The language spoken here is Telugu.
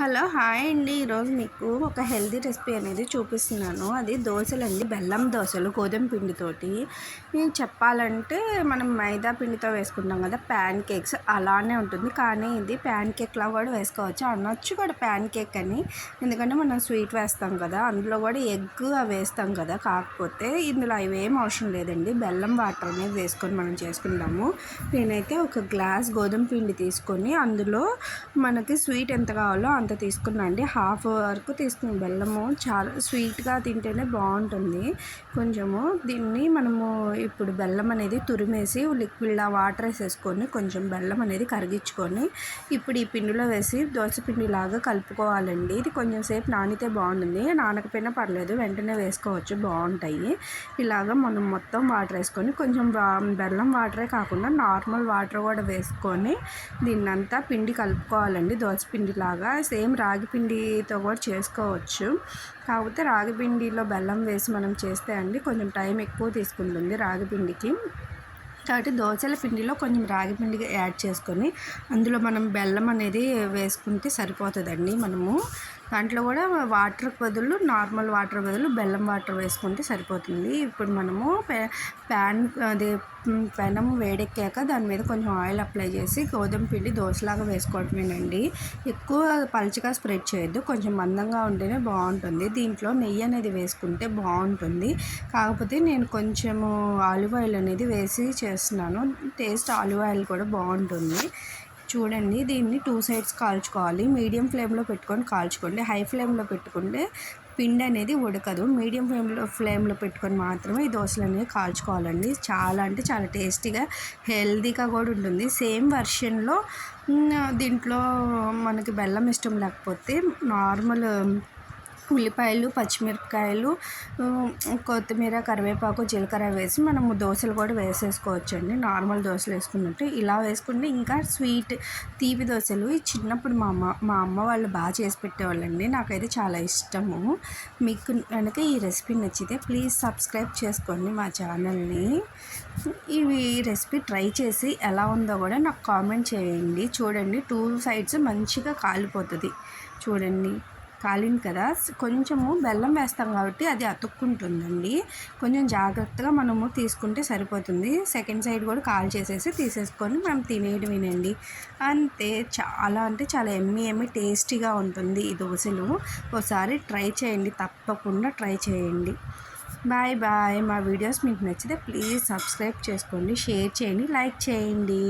హలో హాయ్ అండి. ఈరోజు మీకు ఒక హెల్తీ రెసిపీ అనేది చూపిస్తున్నాను. అది దోశలు అండి బెల్లం దోశలు గోధుమ పిండితోటి. నేను చెప్పాలంటే మనం మైదా పిండితో వేసుకుంటాం కదా ప్యాన్ కేక్స్ అలానే ఉంటుంది. కానీ ఇది ప్యాన్ కేక్లా కూడా వేసుకోవచ్చు. అనొచ్చు కూడా ప్యాన్ కేక్ అని. ఎందుకంటే మనం స్వీట్ వేస్తాం కదా అందులో కూడా ఎగ్ అవి వేస్తాం కదా. కాకపోతే ఇందులో అవి ఏం అవసరం లేదండి. బెల్లం వాటర్ అనేది వేసుకొని మనం చేసుకుంటాము. నేనైతే ఒక గ్లాస్ గోధుమ పిండి తీసుకొని అందులో మనకి స్వీట్ ఎంత కావాలో అంత తీసుకున్నా అండి. హాఫ్ వరకు తీసుకుని బెల్లము చాలా స్వీట్గా తింటేనే బాగుంటుంది. కొంచెము దీన్ని మనము ఇప్పుడు బెల్లం అనేది తురిమేసి లిక్విడ్ వాటర్ వేసేసుకొని కొంచెం బెల్లం అనేది కరిగించుకొని ఇప్పుడు ఈ పిండిలో వేసి దోశ కలుపుకోవాలండి. ఇది కొంచెం సేపు నానితే బాగుంటుంది. నానకపోయినా పర్లేదు వెంటనే వేసుకోవచ్చు. బాగుంటాయి. ఇలాగ మనం మొత్తం వాటర్ వేసుకొని కొంచెం బెల్లం వాటరే కాకుండా నార్మల్ వాటర్ కూడా వేసుకొని దీన్నంతా పిండి కలుపుకోవాలండి. దోశ పిండిలాగా సేమ్ రాగి పిండితో కూడా చేసుకోవచ్చు. కాకపోతే రాగి పిండిలో బెల్లం వేసి మనం చేస్తే అండి కొంచెం టైం ఎక్కువ తీసుకుంటుంది రాగి పిండికి. కాబట్టి దోశల పిండిలో కొంచెం రాగి పిండి యాడ్ చేసుకొని అందులో మనం బెల్లం అనేది వేసుకుంటే సరిపోతుందండి మనము. దాంట్లో కూడా వాటర్ బదులు నార్మల్ వాటర్ బదులు బెల్లం వాటర్ వేసుకుంటే సరిపోతుంది. ఇప్పుడు మనము ప్యాన్ అదే పెనం వేడెక్కాక దాని మీద కొంచెం ఆయిల్ అప్లై చేసి గోధుమ పిండి దోశలాగా వేసుకోవటమేనండి. ఎక్కువ పలుచగా స్ప్రెడ్ చేయొద్దు. కొంచెం మందంగా ఉంటేనే బాగుంటుంది. దీంట్లో నెయ్యి అనేది వేసుకుంటే బాగుంటుంది. కాకపోతే నేను కొంచెము ఆలివ్ ఆయిల్ అనేది వేసి చేస్తున్నాను. టేస్ట్ ఆలివ్ ఆయిల్ కూడా బాగుంటుంది. చూడండి దీన్ని టూ సైడ్స్ కాల్చుకోవాలి. మీడియం ఫ్లేమ్లో పెట్టుకొని కాల్చుకోండి. హై ఫ్లేమ్లో పెట్టుకుంటే పిండి అనేది ఉడకదు. మీడియం ఫ్లేమ్లో ఫ్లేమ్లో పెట్టుకొని మాత్రమే ఈ దోశలు అనేవి కాల్చుకోవాలండి. చాలా అంటే చాలా టేస్టీగా హెల్తీగా కూడా ఉంటుంది. సేమ్ వర్షన్లో దీంట్లో మనకి బెల్లం ఇష్టం లేకపోతే నార్మల్ ఉల్లిపాయలు పచ్చిమిరపకాయలు కొత్తిమీర కరివేపాకు జీలకర్ర వేసి మనము దోశలు కూడా వేసేసుకోవచ్చు అండి నార్మల్ దోశలు వేసుకున్నట్టు ఇలా వేసుకుంటే ఇంకా స్వీట్ తీపి దోశలు. చిన్నప్పుడు మా అమ్మ మా అమ్మ వాళ్ళు బాగా చేసి పెట్టేవాళ్ళండి. నాకైతే చాలా ఇష్టము. మీకు కనుక ఈ రెసిపీ నచ్చితే ప్లీజ్ సబ్స్క్రైబ్ చేసుకోండి మా ఛానల్ని. ఇవి రెసిపీ ట్రై చేసి ఎలా ఉందో కూడా నాకు కామెంట్ చేయండి. చూడండి టూ సైడ్స్ మంచిగా కాలిపోతుంది. చూడండి. కాలింది కదా. కొంచెము బెల్లం వేస్తాం కాబట్టి అది అతుక్కుంటుందండి. కొంచెం జాగ్రత్తగా మనము తీసుకుంటే సరిపోతుంది. సెకండ్ సైడ్ కూడా కాల్ చేసేసి తీసేసుకొని మనం తినేయడం వినండి అంతే చాలా అంటే చాలా ఎమ్మి ఎమ్మి టేస్టీగా ఉంటుంది ఈ దోశలు. ఒకసారి ట్రై చేయండి. తప్పకుండా ట్రై చేయండి. Bye bye. మా వీడియోస్ మీకు నచ్చితే ప్లీజ్ సబ్స్క్రైబ్ చేసుకోండి. షేర్ చేయండి. లైక్ చేయండి.